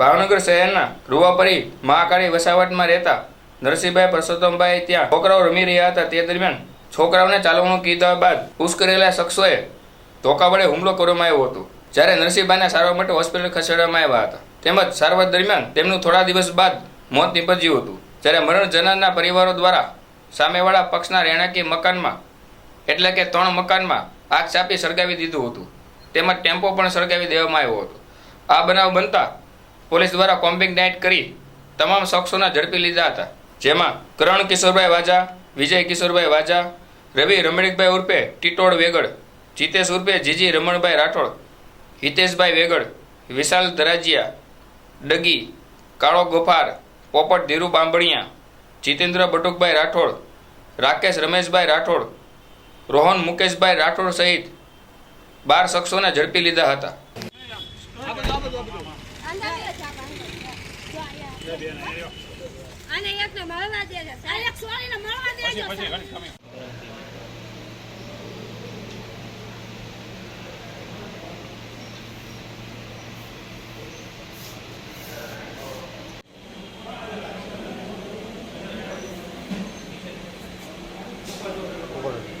ભાવનગર શહેરના રૂવાપરી મહાકાળી વસાવટમાં રહેતા નરસિંહભાઈ પરસોત્તમભાઈ ત્યાં છોકરાઓ રમી રહ્યા હતા. તે દરમિયાન છોકરાઓને ચાલવાનું કીધા બાદ ઉશ્કેરેલા શખ્સોએ ધોકા વડે હુમલો કરવામાં આવ્યો હતો. જ્યારે નરસિંહભાઈને સારવાર માટે હોસ્પિટલ ખસેડવામાં આવ્યા હતા. તેમજ સારવાર દરમિયાન તેમનું થોડા દિવસ બાદ મોત નીપજ્યું હતું. જ્યારે મરણ જનારના પરિવારો દ્વારા સામેવાળા પક્ષના રહેણાંકી મકાનમાં, એટલે કે ત્રણ મકાનમાં આગ ચાપી સળગાવી દીધું હતું. તેમજ ટેમ્પો પણ સળગાવી દેવામાં આવ્યો હતો. આ બનાવ બનતા પોલીસ દ્વારા કોમ્બિંગ નાઇટ કરી તમામ શખ્સોને ઝડપી લીધા હતા. જેમાં કરણ કિશોરભાઈ વાજા, વિજય કિશોરભાઈ વાજા, રવિ રમણીકભાઈ ઉર્ફે ટીટોળ વેગડ જીતેશ ઉર્ફે જીજી રમણભાઈ રાઠોડ, હિતેશભાઈ વેગડ વિશાલ ધરાજીયા, ડગી, કાળો ગોફાર, પોપટ ધીરુ બાંભણિયા, જીતેન્દ્ર બટુકભાઈ રાઠોડ, રાકેશ રમેશભાઈ રાઠોડ, રોહન મુકેશભાઈ રાઠોડ સહિત બાર શખ્સોને ઝડપી લીધા હતા. આને એકને મળવા દેજો એક સોળીને મળવા દેજો Thank you.